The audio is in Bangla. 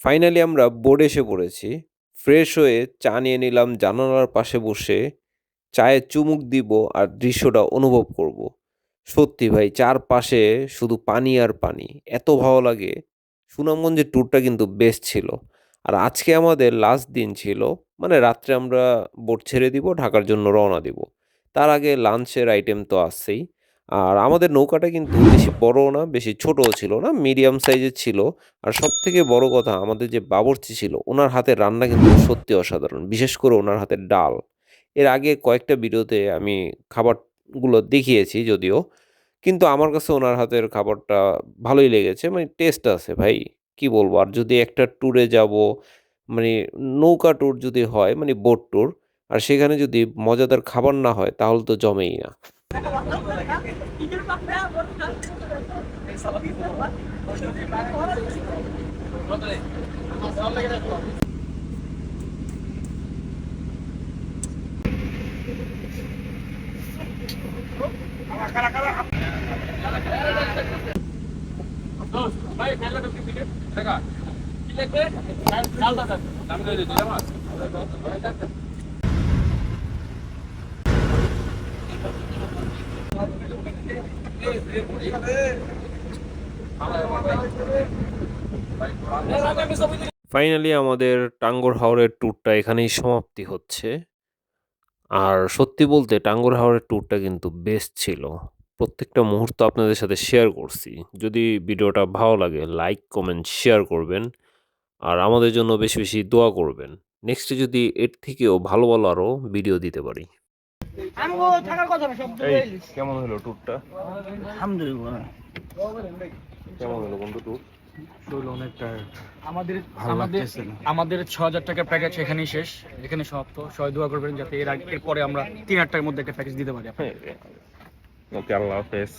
ফাইনালি আমরা বোর্ডে এসে পড়েছি। ফ্রেশ হয়ে চা নিয়ে নিলাম, জানালার পাশে বসে চায়ে চুমুক দিব আর দৃশ্যটা অনুভব করব। সত্যি ভাই, চারপাশে শুধু পানি আর পানি। এত ভালো লাগে। সুনামগঞ্জের ট্যুরটা কিন্তু বেস্ট ছিল। আর আজকে আমাদের লাস্ট দিন ছিল মানে রাত্রে আমরা বোট ছেড়ে দিব, ঢাকার জন্য রওনা দিব। তার আগে লাঞ্চের আইটেম তো আসছেই আর আমাদের নৌকাটা কিন্তু বেশি বড়ও না, বেশি ছোটও ছিল না মিডিয়াম সাইজের ছিল। আর সব থেকে বড় কথা, আমাদের যে বাবরচি ছিল, ওনার হাতের রান্না কিন্তু সত্যি অসাধারণ, বিশেষ করে ওনার হাতের ডাল। এর আগে কয়েকটা ভিডিওতে আমি খাবারগুলো দেখিয়েছি যদিও, কিন্তু আমার কাছে ওনার হাতের খাবারটা ভালোই লেগেছে মানে টেস্ট আছে ভাই, কি বলব? আর যদি একটা ট্যুরে যাব মানে নৌকা ট্যুর যদি হয় মানে বোট ট্যুর আর সেখানে যদি মজাদার খাবার না হয়, তাহলে তো জমেই না। দেখা কি লাগবে ডাল দাদা দাম দিয়ে দিই আমার ফাইনালি আমাদের টাঙ্গর হাওরের ট্যুরটা এখানেই সমাপ্তি হচ্ছে। আর সত্যি বলতে টাঙ্গর হাওরের ট্যুরটা কিন্তু বেস্ট ছিল। প্রত্যেকটা মুহূর্ত আপনাদের সাথে শেয়ার করছি। যদি ভিডিওটা ভালো লাগে লাইক কমেন্ট শেয়ার করবেন। আর আমাদের জন্য বেশি বেশি দোয়া করবেন। নেক্সটে যদি এর থেকেও ভালো ভালো আরও ভিডিও দিতে পারি। কেমন হলো ট্যুরটা আলহামদুলিল্লাহ। কেমন হলো বন্ধু ট্যুর আমাদের ভালো আমাদের আমাদের ছ হাজার টাকার প্যাকেজ এখানেই শেষ। এখানে সমাপ্ত। সবাই দোয়া করবেন যাতে এর আগে এরপরে আমরা তিন হাজার টাকার মধ্যে একটা প্যাকেজ দিতে পারি আপনাকে। ওকে আল্লাহ হাফেজ।